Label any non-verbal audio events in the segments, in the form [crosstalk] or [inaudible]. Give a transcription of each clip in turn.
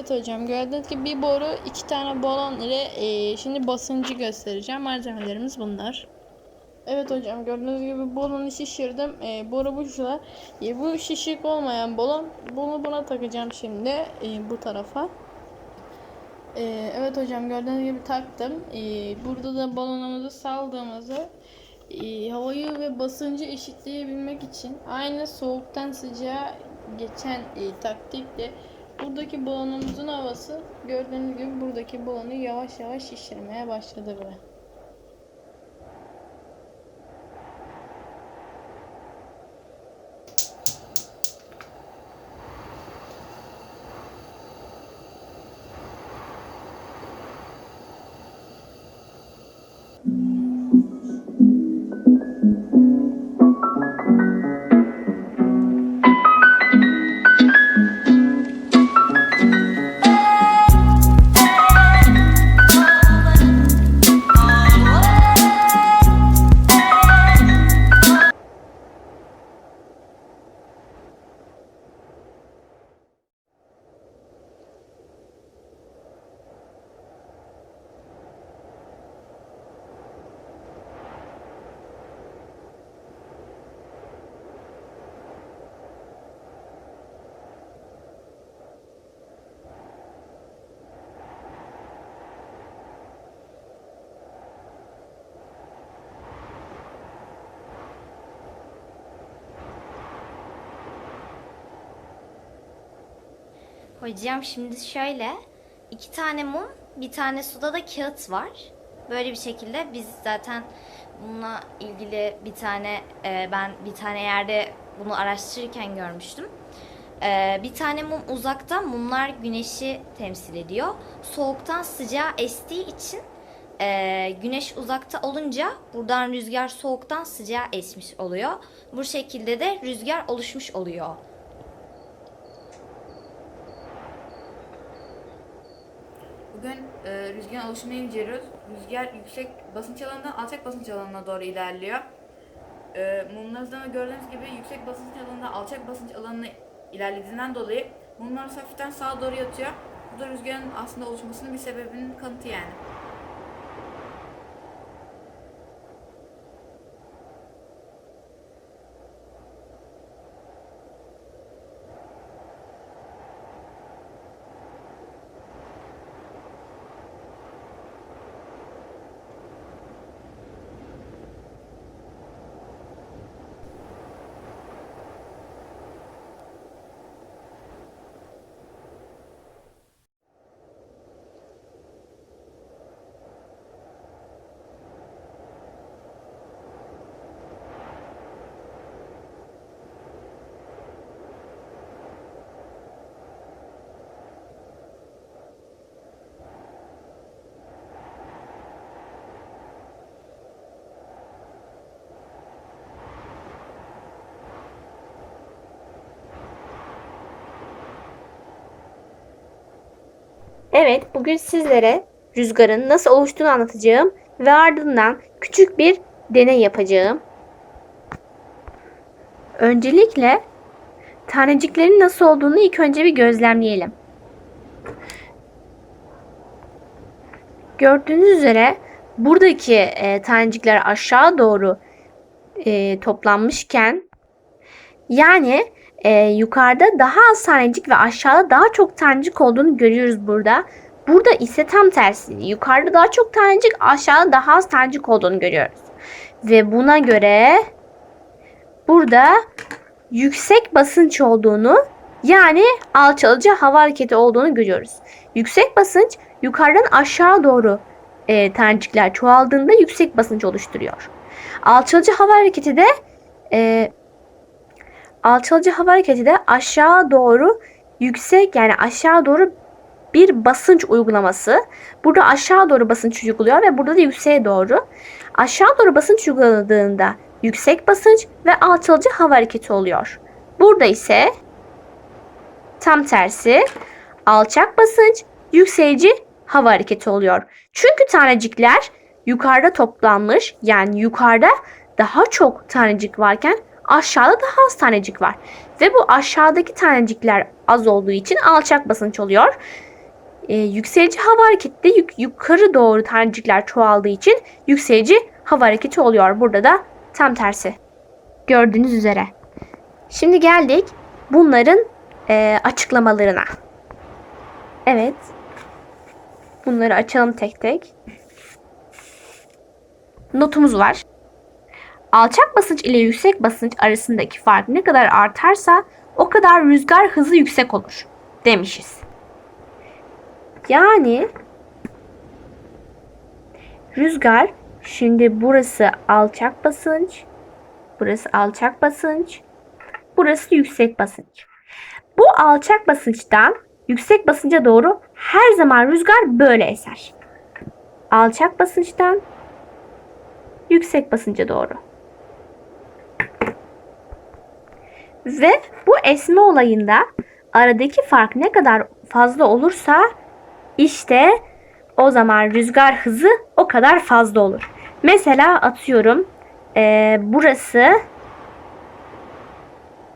Evet hocam gördüğünüz gibi bir boru iki tane balon ile e, şimdi basıncı göstereceğim. Malzemelerimiz bunlar. Evet hocam gördüğünüz gibi balonu şişirdim. E, boru bu şurada. E, bu şişik olmayan balon. Bunu buna takacağım şimdi e, bu tarafa. E, evet hocam gördüğünüz gibi taktım. E, burada da balonumuzu saldığımızı e, havayı ve basıncı eşitleyebilmek için aynı soğuktan sıcağa geçen e, taktikle buradaki balonumuzun havası gördüğünüz gibi buradaki balonu yavaş yavaş şişirmeye başladı bile. Hocam şimdi şöyle iki tane mum bir tane suda da kağıt var. Böyle bir şekilde biz zaten bununla ilgili bir tane e, ben bir tane yerde bunu araştırırken görmüştüm. E, bir tane mum uzakta mumlar güneşi temsil ediyor. Soğuktan sıcağa estiği için e, güneş uzakta olunca buradan rüzgar soğuktan sıcağa esmiş oluyor. Bu şekilde de rüzgar oluşmuş oluyor. Bugün e, rüzgarın oluşumunu inceliyoruz. Rüzgar yüksek basınç alanından alçak basınç alanına doğru ilerliyor. E, mumlarınızdan da gördüğünüz gibi yüksek basınç alanında alçak basınç alanına ilerlediğinden dolayı mumlar hafiften sağa doğru yatıyor. Bu da rüzgarın aslında oluşmasının bir sebebinin kanıtı yani. Evet, bugün sizlere rüzgarın nasıl oluştuğunu anlatacağım ve ardından küçük bir deney yapacağım. Öncelikle taneciklerin nasıl olduğunu ilk önce bir gözlemleyelim. Gördüğünüz üzere buradaki e, tanecikler aşağı doğru e, toplanmışken yani e, yukarıda daha az tanecik ve aşağıda daha çok tanecik olduğunu görüyoruz burada. Burada ise tam tersi. Yukarıda daha çok tanecik, aşağıda daha az tanecik olduğunu görüyoruz. Ve buna göre burada yüksek basınç olduğunu yani alçalıcı hava hareketi olduğunu görüyoruz. Yüksek basınç yukarıdan aşağı doğru e, tanecikler çoğaldığında yüksek basınç oluşturuyor. Alçalıcı hava hareketi de e, alçalıcı hava hareketi de aşağı doğru yüksek yani aşağı doğru bir basınç uygulaması. Burada aşağı doğru basınç uyguluyor ve burada da yükseğe doğru. Aşağı doğru basınç uyguladığında yüksek basınç ve alçalıcı hava hareketi oluyor. Burada ise tam tersi alçak basınç, yükseğici hava hareketi oluyor. Çünkü tanecikler yukarıda toplanmış yani yukarıda daha çok tanecik varken aşağıda daha az tanecik var. Ve bu aşağıdaki tanecikler az olduğu için alçak basınç oluyor. Ee, yükselici hava hareketi yuk- yukarı doğru tanecikler çoğaldığı için yükselici hava hareketi oluyor. Burada da tam tersi. Gördüğünüz üzere. Şimdi geldik bunların e, açıklamalarına. Evet. Bunları açalım tek tek. Notumuz var. Alçak basınç ile yüksek basınç arasındaki fark ne kadar artarsa o kadar rüzgar hızı yüksek olur demişiz. Yani rüzgar şimdi burası alçak basınç, burası alçak basınç, burası yüksek basınç. Bu alçak basınçtan yüksek basınca doğru her zaman rüzgar böyle eser. Alçak basınçtan yüksek basınca doğru. Ve bu esme olayında aradaki fark ne kadar fazla olursa işte o zaman rüzgar hızı o kadar fazla olur. Mesela atıyorum eee, burası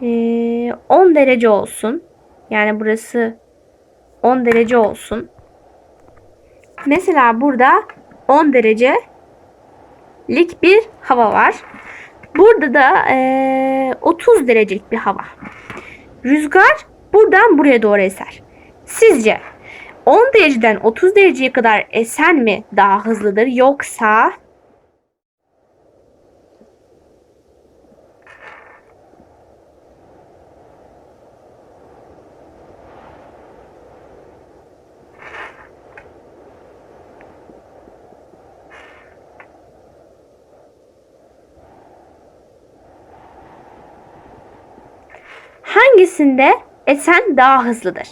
eee, 10 derece olsun. Yani burası 10 derece olsun. Mesela burada 10 derecelik bir hava var. Burada da eee, 30 derecelik bir hava. Rüzgar buradan buraya doğru eser. Sizce 10 dereceden 30 dereceye kadar esen mi daha hızlıdır yoksa hangisinde esen daha hızlıdır?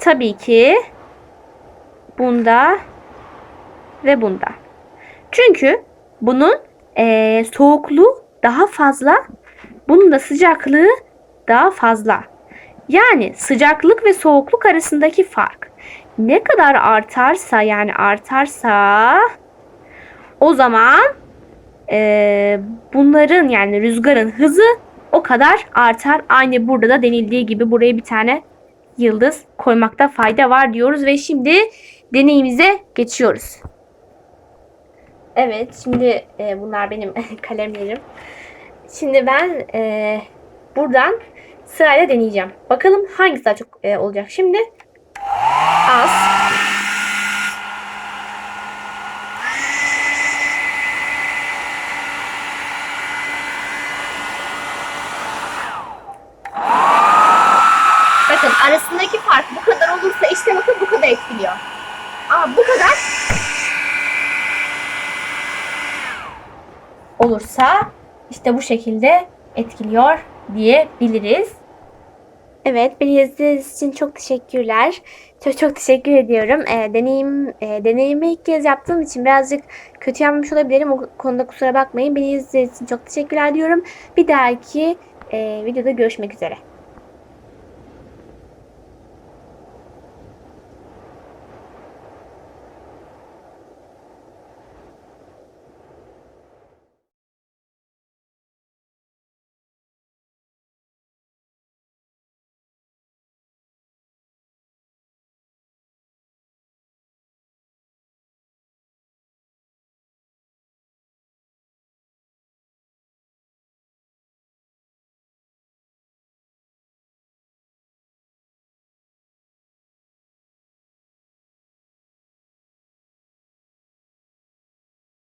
Tabii ki bunda ve bunda. Çünkü bunun eee, soğukluğu daha fazla, bunun da sıcaklığı daha fazla. Yani sıcaklık ve soğukluk arasındaki fark ne kadar artarsa yani artarsa o zaman eee, bunların yani rüzgarın hızı o kadar artar. Aynı burada da denildiği gibi buraya bir tane yıldız koymakta fayda var diyoruz ve şimdi deneyimize geçiyoruz. Evet, şimdi e, bunlar benim [laughs] kalemlerim. Şimdi ben e, buradan sırayla deneyeceğim. Bakalım hangisi daha çok e, olacak. Şimdi az. Bakın arasındaki fark bu kadar olursa işte bakın bu kadar etkiliyor. Ama bu kadar olursa işte bu şekilde etkiliyor diyebiliriz. Evet, beni izlediğiniz için çok teşekkürler. Çok çok teşekkür ediyorum. Ee, deneyim e, deneyimi ilk kez yaptığım için birazcık kötü yapmış olabilirim. O konuda kusura bakmayın. Beni izlediğiniz için çok teşekkürler diyorum. Bir dahaki e, videoda görüşmek üzere.